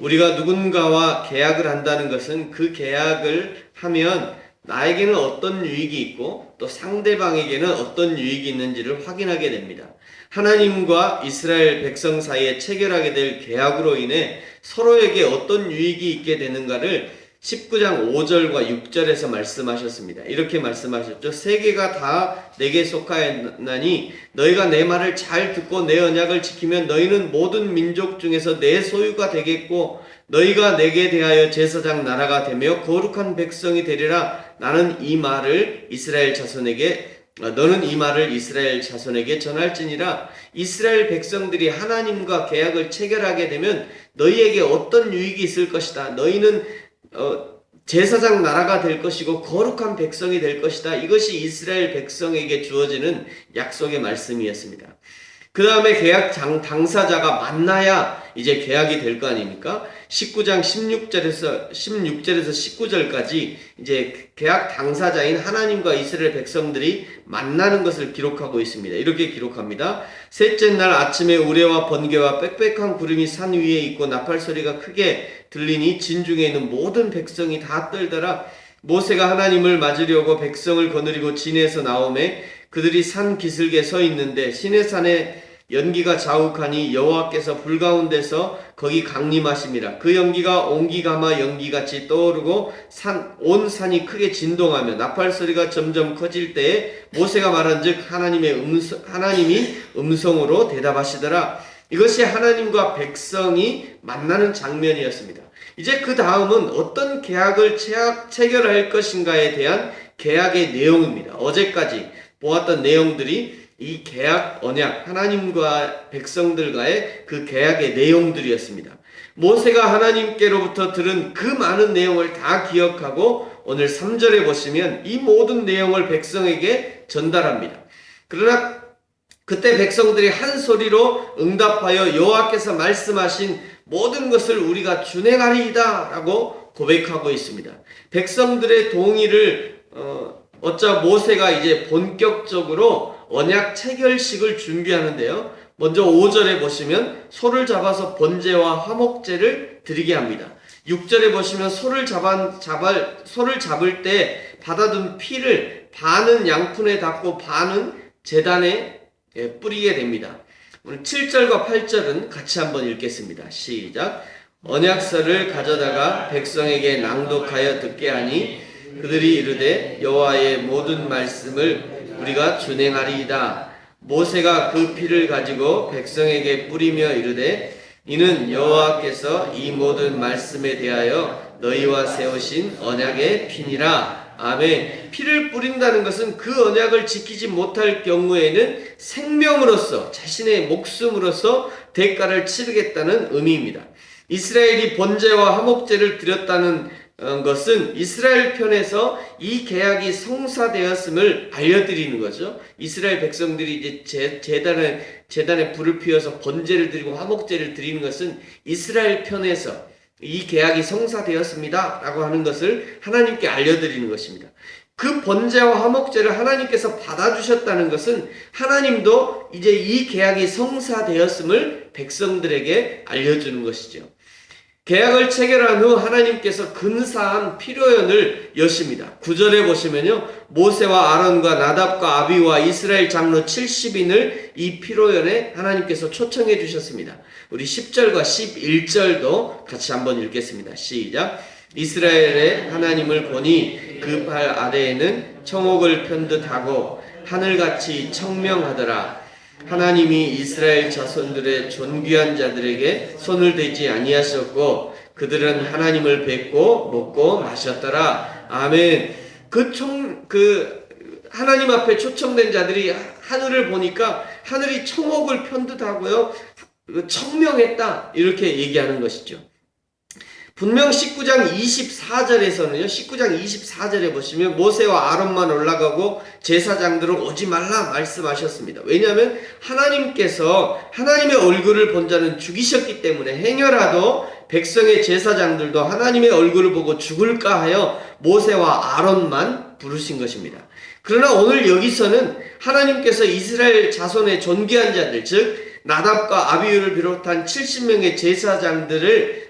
우리가 누군가와 계약을 한다는 것은 그 계약을 하면 나에게는 어떤 유익이 있고 또 상대방에게는 어떤 유익이 있는지를 확인하게 됩니다. 하나님과 이스라엘 백성 사이에 체결하게 될 계약으로 인해 서로에게 어떤 유익이 있게 되는가를 19장 5절과 6절에서 말씀하셨습니다. 이렇게 말씀하셨죠. 세계가 다 내게 속하였나니 너희가 내 말을 잘 듣고 내 언약을 지키면 너희는 모든 민족 중에서 내 소유가 되겠고 너희가 내게 대하여 제사장 나라가 되며 거룩한 백성이 되리라. 나는 이 말을 이스라엘 자손에게 어, 너는 이 말을 이스라엘 자손에게 전할지니라 이스라엘 백성들이 하나님과 계약을 체결하게 되면 너희에게 어떤 유익이 있을 것이다. 너희는 어, 제사장 나라가 될 것이고 거룩한 백성이 될 것이다. 이것이 이스라엘 백성에게 주어지는 약속의 말씀이었습니다. 그 다음에 계약 장, 당사자가 만나야 이제 계약이 될 거 아닙니까? 19장 16절에서 16절에서 19절까지 이제 계약 당사자인 하나님과 이스라엘 백성들이 만나는 것을 기록하고 있습니다. 이렇게 기록합니다. 셋째 날 아침에 우레와 번개와 빽빽한 구름이 산 위에 있고 나팔 소리가 크게 들리니 진중에 있는 모든 백성이 다 떨더라. 모세가 하나님을 맞으려고 백성을 거느리고 진에서 나오매 그들이 산 기슭에 서 있는데 시내산에 연기가 자욱하니 여호와께서 불 가운데서 거기 강림하심이라 그 연기가 옹기가마 연기같이 떠오르고 산, 온 산이 크게 진동하며 나팔 소리가 점점 커질 때에 모세가 말한즉 하나님의 음성, 하나님이 음성으로 대답하시더라 이것이 하나님과 백성이 만나는 장면이었습니다. 이제 그 다음은 어떤 계약을 체결할 것인가에 대한 계약의 내용입니다. 어제까지 보았던 내용들이 이 계약 언약 하나님과 백성들과의 그 계약의 내용들이었습니다. 모세가 하나님께로부터 들은 그 많은 내용을 다 기억하고 오늘 3절에 보시면 이 모든 내용을 백성에게 전달합니다. 그러나 그때 백성들이 한 소리로 응답하여 여호와께서 말씀하신 모든 것을 우리가 준행하리이다라고 고백하고 있습니다. 백성들의 동의를 어, 어쩌 모세가 이제 본격적으로 언약 체결식을 준비하는데요. 먼저 5절에 보시면 소를 잡아서 번제와 화목제를 드리게 합니다. 6절에 보시면 소를 잡아, 잡을, 소를 잡을 때 받아둔 피를 반은 양푼에 닦고 반은 재단에 예, 뿌리게 됩니다. 오늘 7절과 8절은 같이 한번 읽겠습니다. 시작. 언약서를 가져다가 백성에게 낭독하여 듣게 하니 그들이 이르되 여호와의 모든 말씀을 우리가 준행하리이다. 모세가 그 피를 가지고 백성에게 뿌리며 이르되 이는 여호와께서 이 모든 말씀에 대하여 너희와 세우신 언약의 피니라. 아멘. 피를 뿌린다는 것은 그 언약을 지키지 못할 경우에는 생명으로서 자신의 목숨으로서 대가를 치르겠다는 의미입니다. 이스라엘이 번제와 화목제를 드렸다는 어, 것은 이스라엘 편에서 이 계약이 성사되었음을 알려드리는 거죠. 이스라엘 백성들이 이제 제, 재단에 재단에 불을 피워서 번제를 드리고 화목제를 드리는 것은 이스라엘 편에서 이 계약이 성사되었습니다 라고 하는 것을 하나님께 알려드리는 것입니다. 그 번제와 화목제를 하나님께서 받아주셨다는 것은 하나님도 이제 이 계약이 성사되었음을 백성들에게 알려주는 것이죠. 계약을 체결한 후 하나님께서 근사한 피로연을 여십니다. 9절에 보시면요. 모세와 아론과 나답과 아비와 이스라엘 장로 70인을 이 피로연에 하나님께서 초청해 주셨습니다. 우리 10절과 11절도 같이 한번 읽겠습니다. 시작. 이스라엘의 하나님을 보니 그 발 아래에는 청옥을 편듯하고 하늘같이 청명하더라. 하나님이 이스라엘 자손들의 존귀한 자들에게 손을 대지 아니하셨고 그들은 하나님을 뵙고 먹고 마셨더라. 아멘. 그 총, 그 하나님 앞에 초청된 자들이 하늘을 보니까 하늘이 청옥을 편 듯하고요. 청명했다. 이렇게 얘기하는 것이죠. 분명 19장 24절에서는요, 19장 24절에 보시면 모세와 아론만 올라가고 제사장들은 오지 말라 말씀하셨습니다. 왜냐하면 하나님께서 하나님의 얼굴을 본 자는 죽이셨기 때문에 행여라도 백성의 제사장들도 하나님의 얼굴을 보고 죽을까 하여 모세와 아론만 부르신 것입니다. 그러나 오늘 여기서는 하나님께서 이스라엘 자손의 존귀한 자들, 즉 나답과 아비유를 비롯한 70명의 제사장들을 음,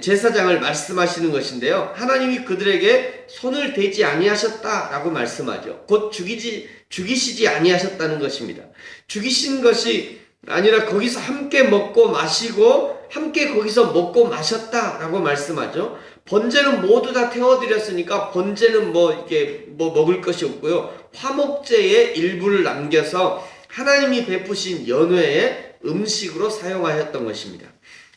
제사장을 말씀하시는 것인데요. 하나님이 그들에게 손을 대지 아니하셨다라고 말씀하죠. 곧 죽이지 죽이시지 아니하셨다는 것입니다. 죽이신 것이 아니라 거기서 함께 먹고 마시고 함께 거기서 먹고 마셨다라고 말씀하죠. 번제는 모두 다 태워드렸으니까 번제는 뭐 이게 뭐 먹을 것이 없고요. 화목제의 일부를 남겨서 하나님이 베푸신 연회의 음식으로 사용하였던 것입니다.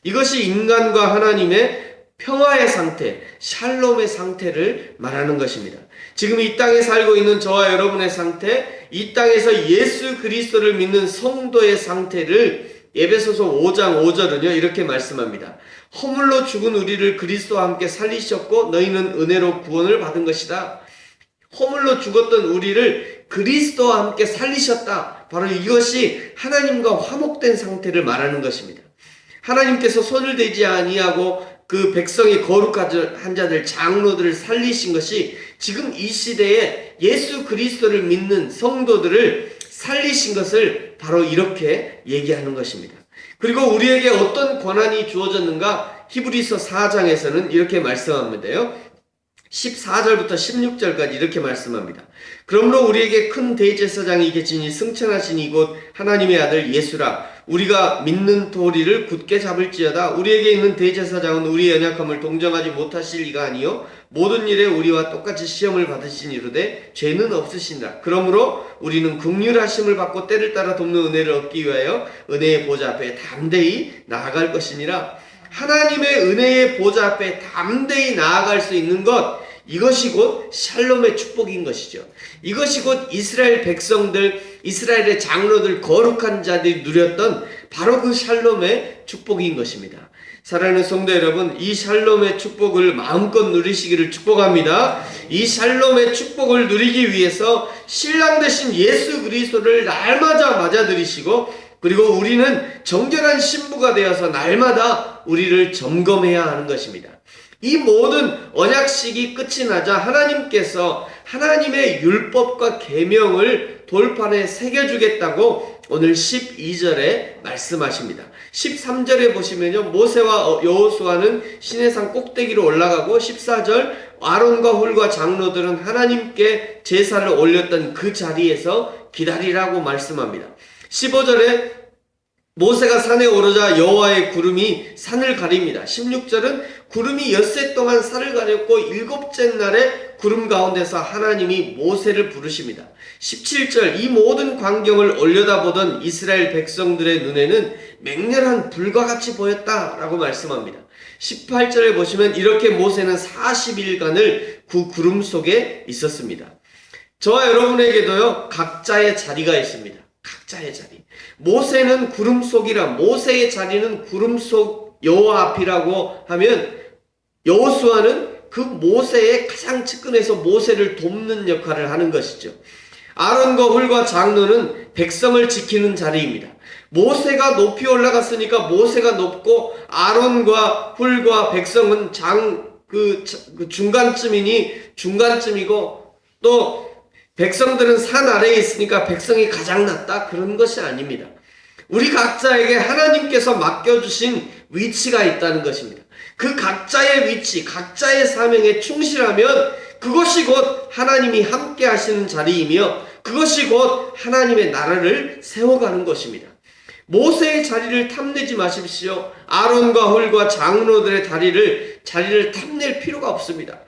이것이 인간과 하나님의 평화의 상태, 샬롬의 상태를 말하는 것입니다. 지금 이 땅에 살고 있는 저와 여러분의 상태, 이 땅에서 예수 그리스도를 믿는 성도의 상태를 예배소서 5장 5절은요 이렇게 말씀합니다. 허물로 죽은 우리를 그리스도와 함께 살리셨고 너희는 은혜로 구원을 받은 것이다. 허물로 죽었던 우리를 그리스도와 함께 살리셨다. 바로 이것이 하나님과 화목된 상태를 말하는 것입니다. 하나님께서 손을 대지 아니하고 그 백성이 거룩한 자들 장로들을 살리신 것이 지금 이 시대에 예수 그리스도를 믿는 성도들을 살리신 것을 바로 이렇게 얘기하는 것입니다. 그리고 우리에게 어떤 권한이 주어졌는가? 히브리서 4장에서는 이렇게 말씀합니다요. 14절부터 16절까지 이렇게 말씀합니다. 그러므로 우리에게 큰 대제사장이 계시니 승천하신 이곳 하나님의 아들 예수라 우리가 믿는 도리를 굳게 잡을지어다 우리에게 있는 대제사장은 우리의 연약함을 동정하지 못하실 이가 아니요 모든 일에 우리와 똑같이 시험을 받으신 이로되 죄는 없으신다. 그러므로 우리는 극률하심을 받고 때를 따라 돕는 은혜를 얻기 위하여 은혜의 보좌 앞에 담대히 나아갈 것이니라. 하나님의 은혜의 보좌 앞에 담대히 나아갈 수 있는 것 이것이 곧 샬롬의 축복인 것이죠. 이것이 곧 이스라엘 백성들, 이스라엘의 장로들, 거룩한 자들이 누렸던 바로 그 샬롬의 축복인 것입니다. 사랑하는 성도 여러분, 이 샬롬의 축복을 마음껏 누리시기를 축복합니다. 이 샬롬의 축복을 누리기 위해서 신랑 되신 예수 그리스도를 날마다 맞아들이시고 그리고 우리는 정결한 신부가 되어서 날마다 우리를 점검해야 하는 것입니다. 이 모든 언약식이 끝이 나자 하나님께서 하나님의 율법과 계명을 돌판에 새겨 주겠다고 오늘 12절에 말씀하십니다. 13절에 보시면요. 모세와 여호수아는 시내산 꼭대기로 올라가고 14절 아론과 홀과 장로들은 하나님께 제사를 올렸던 그 자리에서 기다리라고 말씀합니다. 15절에 모세가 산에 오르자 여호와의 구름이 산을 가립니다. 16절은 구름이 엿새 동안 산을 가렸고 일곱째 날에 구름 가운데서 하나님이 모세를 부르십니다. 17절 이 모든 광경을 올려다보던 이스라엘 백성들의 눈에는 맹렬한 불과 같이 보였다라고 말씀합니다. 18절에 보시면 이렇게 모세는 40일간을 그 구름 속에 있었습니다. 저와 여러분에게도요 각자의 자리가 있습니다. 각자의 자리. 모세는 구름 속이라 모세의 자리는 구름 속 여호와 앞이라고 하면 여호수아는 그 모세의 가장 측근에서 모세를 돕는 역할을 하는 것이죠. 아론과 훌과 장로는 백성을 지키는 자리입니다. 모세가 높이 올라갔으니까 모세가 높고 아론과 훌과 백성은 장그 그 중간쯤이니 중간쯤이고 또 백성들은 산 아래에 있으니까 백성이 가장 낫다 그런 것이 아닙니다. 우리 각자에게 하나님께서 맡겨주신 위치가 있다는 것입니다. 그 각자의 위치, 각자의 사명에 충실하면 그것이 곧 하나님이 함께 하시는 자리이며 그것이 곧 하나님의 나라를 세워가는 것입니다. 모세의 자리를 탐내지 마십시오. 아론과 홀과 장로들의 다리를 자리를 탐낼 필요가 없습니다.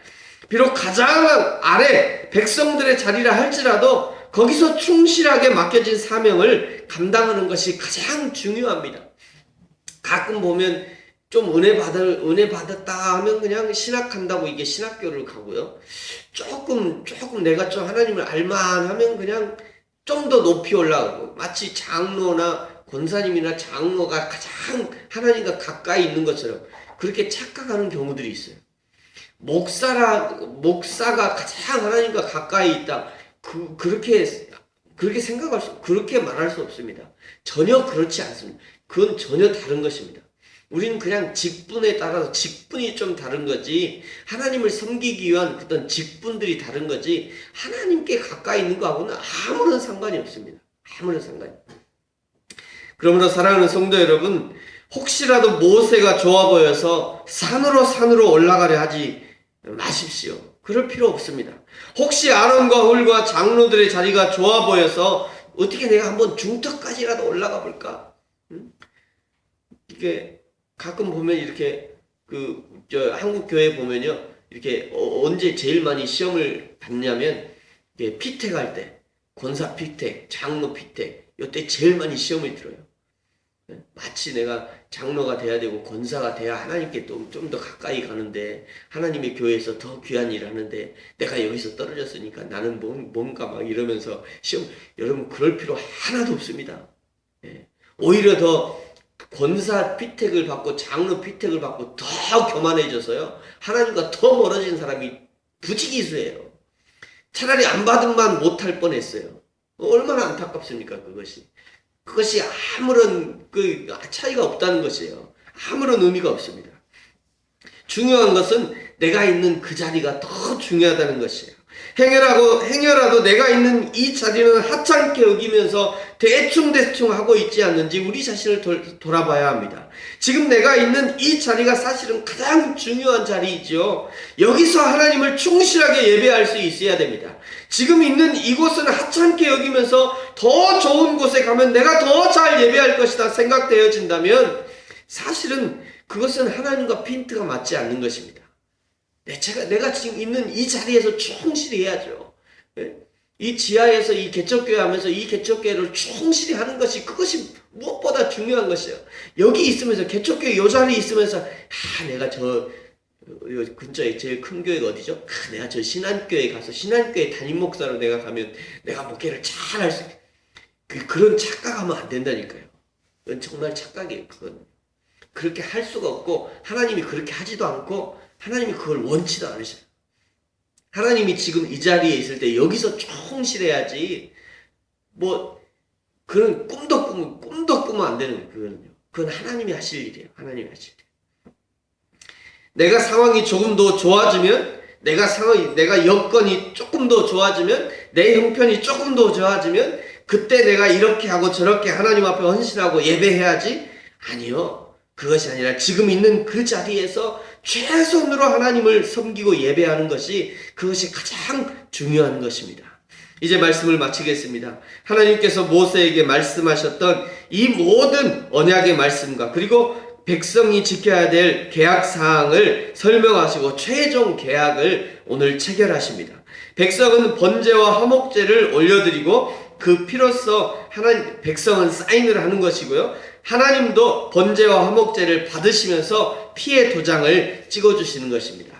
비록 가장 아래 백성들의 자리라 할지라도 거기서 충실하게 맡겨진 사명을 감당하는 것이 가장 중요합니다. 가끔 보면 좀 은혜 받을 은혜 받았다 하면 그냥 신학 한다고 이게 신학교를 가고요. 조금 조금 내가 좀 하나님을 알만하면 그냥 좀 더 높이 올라가고 마치 장로나 권사님이나 장로가 가장 하나님과 가까이 있는 것처럼 그렇게 착각하는 경우들이 있어요. 목사라 목사가 가장 하나님과 가까이 있다. 그 그렇게 그렇게 생각할 수 그렇게 말할 수 없습니다. 전혀 그렇지 않습니다. 그건 전혀 다른 것입니다. 우리는 그냥 직분에 따라서 직분이 좀 다른 거지 하나님을 섬기기 위한 어떤 직분들이 다른 거지 하나님께 가까이 있는 거하고는 아무런 상관이 없습니다. 아무런 상관이. 그러므로 사랑하는 성도 여러분 혹시라도 모세가 좋아 보여서 산으로 산으로 올라가려 하지 마십시오. 그럴 필요 없습니다. 혹시 아론과 홀과 장로들의 자리가 좋아 보여서 어떻게 내가 한번 중턱까지라도 올라가 볼까? 응? 이게 가끔 보면 이렇게 그 저 한국 교회 보면요 이렇게 어- 언제 제일 많이 시험을 받냐면 피택 할 때 권사 피택, 장로 피택 이때 제일 많이 시험을 들어요. 네? 마치 내가 장로가 돼야 되고 권사가 돼야 하나님께 좀 더 가까이 가는데 하나님의 교회에서 더 귀한 일을 하는데 내가 여기서 떨어졌으니까 나는 뭔, 뭔가 막 이러면서 시험 여러분 그럴 필요 하나도 없습니다. 예. 오히려 더 권사 피택을 받고 장로 피택을 받고 더 교만해져서요 하나님과 더 멀어진 사람이 부지기수예요. 차라리 안 받은 만 못할 뻔했어요. 얼마나 안타깝습니까 그것이. 그것이 아무런 그 차이가 없다는 것이에요. 아무런 의미가 없습니다. 중요한 것은 내가 있는 그 자리가 더 중요하다는 것이에요. 행여라고 행여라도 내가 있는 이 자리는 하찮게 여기면서 대충 대충 하고 있지 않는지 우리 자신을 돌, 돌아봐야 합니다. 지금 내가 있는 이 자리가 사실은 가장 중요한 자리이죠. 여기서 하나님을 충실하게 예배할 수 있어야 됩니다. 지금 있는 이곳은 하찮게 여기면서 더 좋은 곳에 가면 내가 더 잘 예배할 것이다 생각되어진다면 사실은 그것은 하나님과 핀트가 맞지 않는 것입니다. 내 제가 내가 지금 있는 이 자리에서 충실히 해야죠. 예? 이 지하에서 이 개척교회 하면서 이 개척교회를 충실히 하는 것이 그것이 무엇보다 중요한 것이에요. 여기 있으면서 개척교회 요 자리에 있으면서 아 내가 저요 근처에 제일 큰 교회가 어디죠? 아, 내가 저 신안교회 가서 신안교회 담임 목사로 내가 가면 내가 목회를 잘 할 수 있 그, 그런 착각하면 안 된다니까요. 그건 정말 착각이에요. 그건 그렇게 할 수가 없고 하나님이 그렇게 하지도 않고 하나님이 그걸 원치도 않으셔요. 하나님이 지금 이 자리에 있을 때 여기서 충실해야지 뭐 그런 꿈도 꾸면 꿈도 꾸면 안 되는 그거는요. 그건 하나님이 하실 일이에요. 하나님이 하실 일. 내가 상황이 조금 더 좋아지면 내가 상황이 내가 여건이 조금 더 좋아지면 내 형편이 조금 더 좋아지면 그때 내가 이렇게 하고 저렇게 하나님 앞에 헌신하고 예배해야지 아니요 그것이 아니라 지금 있는 그 자리에서 최선으로 하나님을 섬기고 예배하는 것이 그것이 가장 중요한 것입니다. 이제 말씀을 마치겠습니다. 하나님께서 모세에게 말씀하셨던 이 모든 언약의 말씀과 그리고 백성이 지켜야 될 계약 사항을 설명하시고 최종 계약을 오늘 체결하십니다. 백성은 번제와 화목제를 올려드리고 그 피로써 하나님 백성은 사인을 하는 것이고요. 하나님도 번제와 화목제를 받으시면서 피의 도장을 찍어 주시는 것입니다.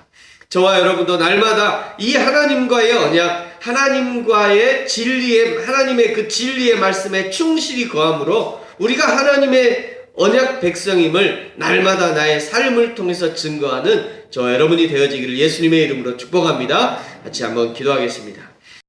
저와 여러분도 날마다 이 하나님과의 언약, 하나님과의 진리의 하나님의 그 진리의 말씀에 충실히 거함으로 우리가 하나님의 언약 백성임을 날마다 나의 삶을 통해서 증거하는 저 여러분이 되어지기를 예수님의 이름으로 축복합니다. 같이 한번 기도하겠습니다.